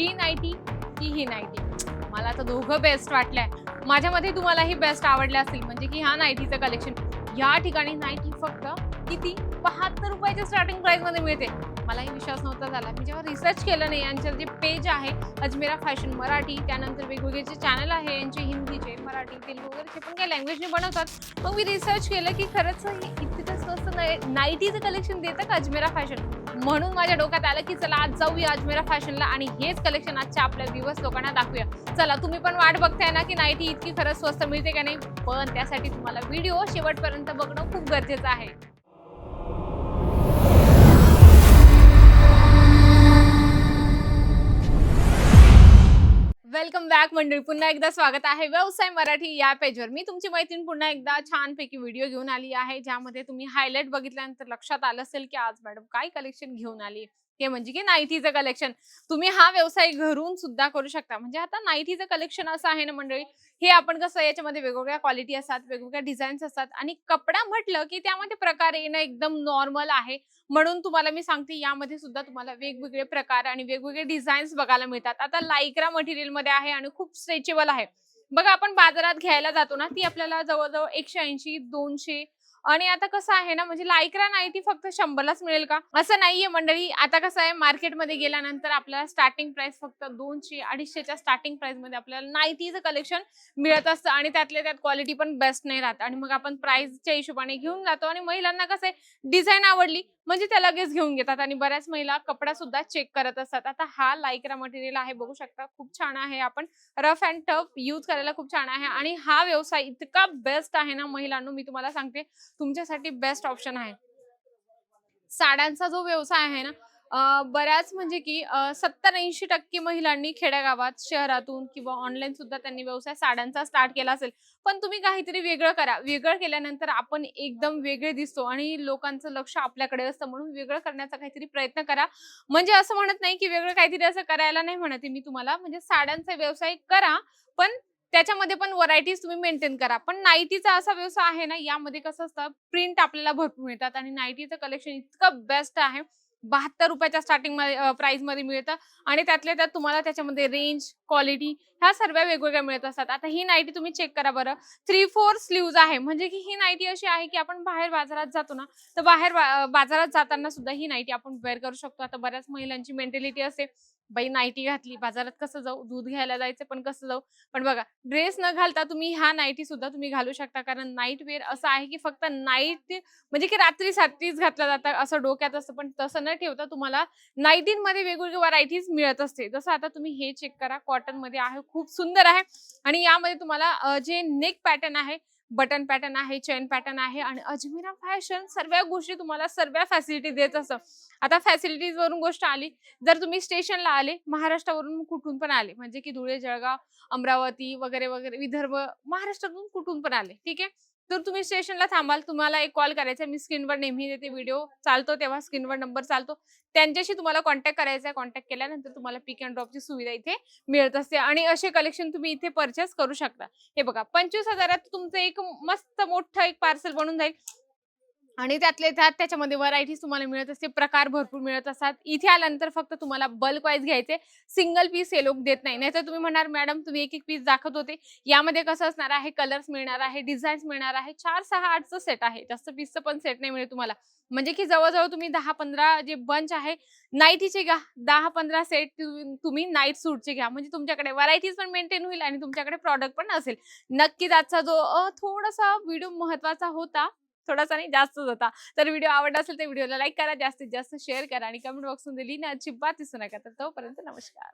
ही ninety की ही ninety. मला तर दोघं बेस्ट वाटलंय. माझ्यामध्ये तुम्हालाही बेस्ट आवडले असतील म्हणजे की ह्या नाईटीचं कलेक्शन या ठिकाणी नाईटी फक्त किती? बहात्तर रुपयाच्या स्टार्टिंग प्राइसमध्ये मिळते. मलाही विश्वास नव्हता झाला. मी जेव्हा रिसर्च केलं नाही यांचं जे पेज आहे अजमेरा फॅशन मराठी त्यानंतर वेगवेगळे जे चॅनल आहे यांचे हिंदीचे मराठी तेलुगू वगैरे जे पण काही लँग्वेजने बनवतात. मग मी रिसर्च केलं की खरंच हे इतकं स्वस्त नाईटीचं कलेक्शन देतं का अजमेरा फॅशन म्हणून माझ्या डोक्यात आलं की चला आज जाऊया अजमेरा फॅशनला आणि हेच कलेक्शन आजच्या आपल्या दिवस लोकांना दाखवूया. चला तुम्ही पण वाट बघताय ना की नाईटी इतकी खरंच स्वस्त मिळते का नाही? पण त्यासाठी तुम्हाला व्हिडिओ शेवटपर्यंत बघणं खूप गरजेचं आहे. वेलकम बॅक मंडळी. पुन्हा एकदा स्वागत आहे व्यवसाय मराठी या पेजवर मी तुमची मैत्रीण पुन्हा एकदा छानपैकी व्हिडिओ घेऊन आली आहे ज्यामध्ये तुम्ही हायलाइट बघितल्यानंतर लक्षात आलं असेल की आज मॅडम काय कलेक्शन घेऊन आली. हे म्हणजे की नाईटीचं कलेक्शन तुम्ही हा व्यवसाय घरून सुद्धा करू शकता. म्हणजे आता नाईटीचं कलेक्शन असं आहे ना मंडळी हे आपण कसं याच्यामध्ये वेगवेगळ्या क्वालिटी असतात वेगवेगळ्या डिझाईन्स असतात आणि कपडा म्हटलं की त्यामध्ये प्रकार येणं एकदम नॉर्मल आहे. म्हणून तुम्हाला मी सांगते यामध्ये सुद्धा तुम्हाला वेगवेगळे प्रकार आणि वेगवेगळे डिझाईन्स बघायला मिळतात. आता लायक्रा मटेरियलमध्ये आहे आणि खूप स्ट्रेचेबल आहे. बघा आपण बाजारात घ्यायला जातो ना ती आपल्याला जवळजवळ एकशे ऐंशी दोनशे आणि आता कसं आहे ना म्हणजे लायक्रा ती फक्त शंभरलाच मिळेल का? असं नाहीये मंडळी. आता कसं आहे मार्केटमध्ये गेल्यानंतर आपल्याला स्टार्टिंग प्राइस फक्त दोनशे अडीचशेच्या स्टार्टिंग प्राइसमध्ये आपल्याला नाईटीचं कलेक्शन मिळत असतं आणि त्यातल्या त्यात क्वालिटी पण बेस्ट नाही राहत. आणि मग आपण प्राइसच्या हिशोबाने घेऊन जातो. आणि महिलांना कसं आहे डिझाईन आवडली म्हणजे त्या लगेच घेऊन घेतात आणि बऱ्याच महिला कपडा सुद्धा चेक करत असतात. आता हा लायक्रा मटेरियल आहे बघू शकता. खूप छान आहे. आपण रफ अँड टफ यूज करायला खूप छान आहे. आणि हा व्यवसाय इतका बेस्ट आहे ना महिलांनो मी तुम्हाला सांगते. तुमच्यासाठी बेस्ट ऑप्शन आहे. साड्यांचा जो व्यवसाय आहे ना बऱ्याच म्हणजे की सत्तर ऐंशी टक्के महिलांनी खेड्यागावात शहरातून किंवा ऑनलाईन सुद्धा त्यांनी व्यवसाय साड्यांचा स्टार्ट केला असेल. पण तुम्ही काहीतरी वेगळं करा. वेगळं केल्यानंतर आपण एकदम वेगळे दिसतो आणि लोकांचं लक्ष आपल्याकडे असतं. म्हणून वेगळं करण्याचा काहीतरी प्रयत्न करा. म्हणजे असं म्हणत नाही की वेगळं काहीतरी असं करायला नाही म्हणते मी तुम्हाला. म्हणजे साड्यांचा व्यवसाय करा पण त्याच्यामध्ये पण व्हरायटीज तुम्ही मेंटेन करा. पण नाईटीचा असा व्यवसाय आहे ना यामध्ये कसं असतं प्रिंट आपल्याला भरपूर मिळतात आणि नाईटीचं कलेक्शन इतकं बेस्ट आहे. बहात्तर रुपयाच्या स्टार्टिंग प्राइसमध्ये मिळतं. आणि त्यातल्या त्यात तुम्हाला त्याच्यामध्ये रेंज क्वालिटी ह्या सर्व वेगवेगळ्या मिळत असतात. आता ही नाईटी तुम्ही चेक करा बरं. थ्री फोर स्लीव्ज आहे. म्हणजे की ही नाईटी अशी आहे की आपण बाहेर बाजारात जातो ना तर बाहेर बाजारात जाताना सुद्धा ही नाईटी आपण वेअर करू शकतो. आता बऱ्याच महिलांची मेंटॅलिटी असते बाई नाईटी घातली बाजारात कसं जाऊ दूध घ्यायला जायचं पण कसं जाऊ? पण बघा ड्रेस न घालता तुम्ही ह्या नाईटी सुद्धा तुम्ही घालू शकता कारण नाईट वेअर असं आहे की फक्त नाईट म्हणजे की रात्री साठीच घातला जातं असं डोक्यात असतं पण तसं न ठेवता तुम्हाला नाईटींमध्ये वेगवेगळी व्हरायटीज मिळत असते. जसं आता तुम्ही हे चेक करा कॉटनमध्ये आहे खूप सुंदर आहे. आणि यामध्ये तुम्हाला जे नेक पॅटर्न आहे बटन पॅटर्न आहे चेन पॅटर्न आहे आणि अजमेरा फॅशन सर्व गोष्टी तुम्हाला सर्व फॅसिलिटी देत असं. आता फॅसिलिटीज वरून गोष्ट आली. जर तुम्ही स्टेशनला आले महाराष्ट्रावरून कुठून पण आले म्हणजे की धुळे जळगाव अमरावती वगैरे वगैरे विदर्भ महाराष्ट्रातून कुठून पण आले ठीक आहे? तर तुम्ही स्टेशनला थांबाल तुम्हाला एक कॉल करायचा आहे. मी स्क्रीनवर नेहमी देते व्हिडिओ. चालतो तेव्हा स्क्रीनवर नंबर चालतो. त्यांच्याशी तुम्हाला कॉन्टॅक्ट करायचा आहे कॉन्टॅक्ट केल्यानंतर तुम्हाला पिक अँड ड्रॉपची सुविधा इथे मिळत असते आणि असे कलेक्शन तुम्ही इथे परचेस करू शकता. हे बघा पंचवीस हजारात तुमचं एक मस्त मोठं एक पार्सल बनून जाईल. आणि त्यातले त्यात त्याच्यामध्ये व्हरायटीज तुम्हाला मिळत असते प्रकार भरपूर मिळत असतात. इथे आल्यानंतर फक्त तुम्हाला बल्क वाईज घ्यायचे. सिंगल पीस हे लोक देत नाही. नाहीतर तुम्ही म्हणणार मॅडम तुम्ही एक एक पीस दाखवत होते. यामध्ये कसं असणार आहे? कलर्स मिळणार आहे डिझाईन्स मिळणार आहे. चार सहा आठचं सेट आहे. जास्त पीसचं पण सेट नाही मिळेल तुम्हाला. म्हणजे की जवळजवळ तुम्ही दहा पंधरा जे बंच आहे नाईटीचे घ्या. दहा पंधरा सेट तुम्ही नाईट सूटचे घ्या. म्हणजे तुमच्याकडे व्हरायटीज पण मेंटेन होईल आणि तुमच्याकडे प्रॉडक्ट पण असेल. नक्कीच आजचा जो थोडासा व्हिडिओ महत्त्वाचा होता. थोडासा नाही जास्तच होता. तर व्हिडिओ आवडला असेल तर व्हिडिओला लाईक करा जास्तीत जास्त शेअर करा आणि कमेंट बॉक्समध्ये लिहिणं अजिबात दिसू नका. तर तोपर्यंत नमस्कार.